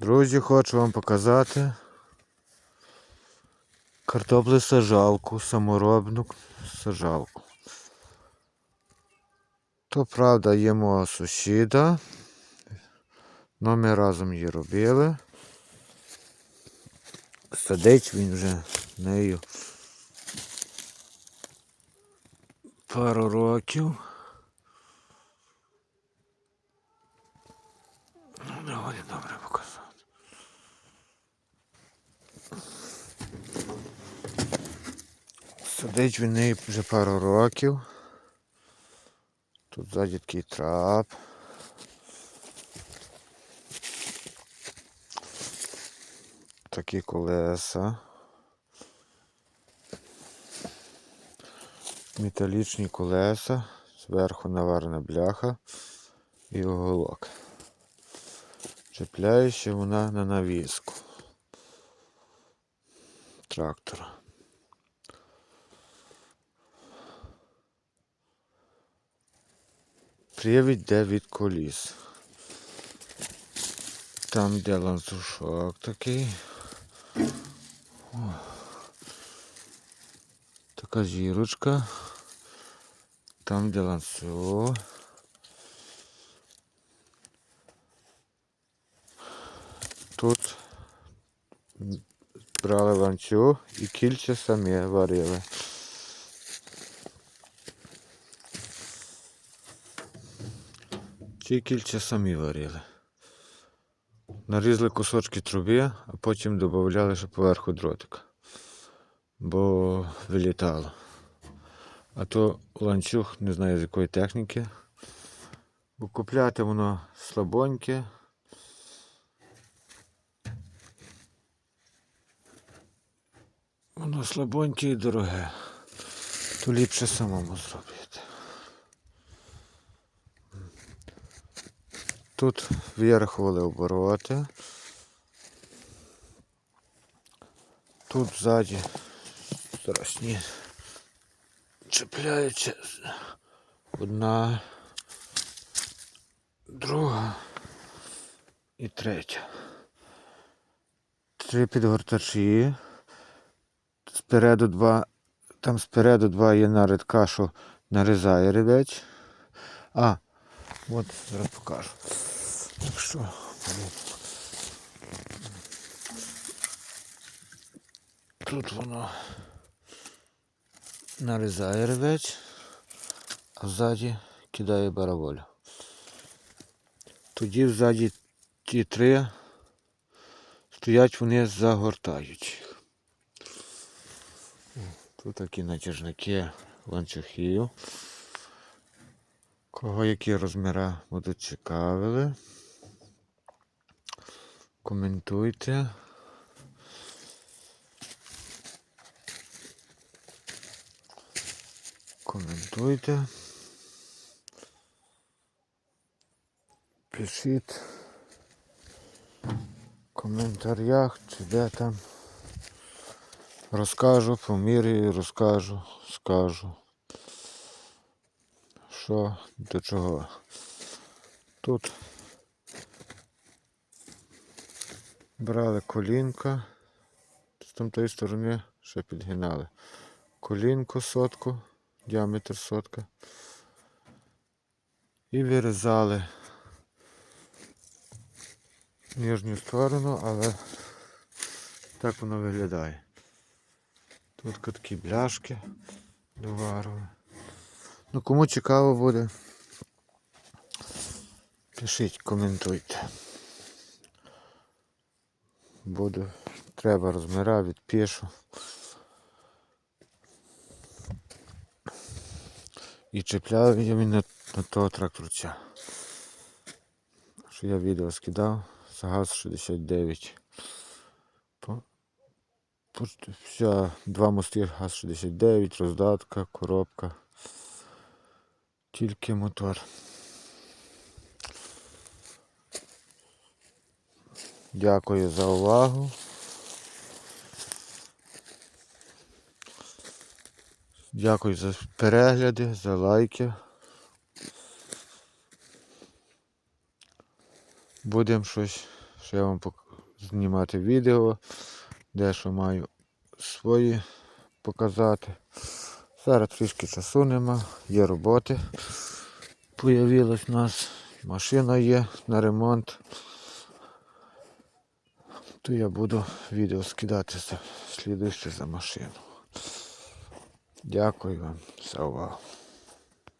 Друзі, хочу вам показати картоплю сажалку, саморобну сажалку. То правда є мого сусіда. Но ми разом її робили. Садить він вже нею пару років. Ну, доволі добре показати. Сидить він вже пару років. Тут ззаді такий трап. Такі колеса. Металічні колеса, зверху наварена бляха і оголок. Чіпляє вона на навіску трактора. Привід йде від коліс. Там йде ланцюжок такий. Така зірочка. Там йде ланцюг. Тут брали ланцюг і кільця самі варили. Ці кільця самі варили. Нарізали кусочки труби, а потім додавали ще поверху дротика. Бо вилітало. А то ланцюг не знаю з якої техніки. Бо купляти воно слабоньке. Воно слабоньке і дороге. То ліпше самому зробити. Тут вирахували обороти. Тут ззаді страшні чіпляються одна, друга і третя. Три підгортачі. Спереду два, там спереду два є нарядка, що нарізає ребець. А, от зараз покажу. Так що. Тут воно нарізає ревець, а ззаді кидає бараболю. Тоді ззаді ті три стоять, вони загортають. Тут такі натяжники ланцюгів. Кого які розміри будуть цікавили. Коментуйте. Коментуйте. Пишіть в коментарях, чи де там. Розкажу, поміряю, розкажу, скажу. Що до чого. Тут брали колінка, з тамтої сторони ще підгинали. Колінку сотку, діаметр сотка. І вирізали нижню сторону, але так воно виглядає. Тут такі бляшки до вару. Ну кому цікаво буде, пишіть, коментуйте. Буду, треба розміра, відпишу. І чіпляю я він на, на того тракторця. Що я відео скидав з ГАЗ-69. По- по- Вся, два мости ГАЗ-69, роздатка, коробка. Тільки мотор. Дякую за увагу. Дякую за перегляди, за лайки. Будемо щось, що я вам знімати відео, дещо маю свої показати. Зараз трішки часу нема, є роботи. Появилась у нас, машина є на ремонт. То я буду відео скидати за слідуюче за машину. Дякую вам за увагу.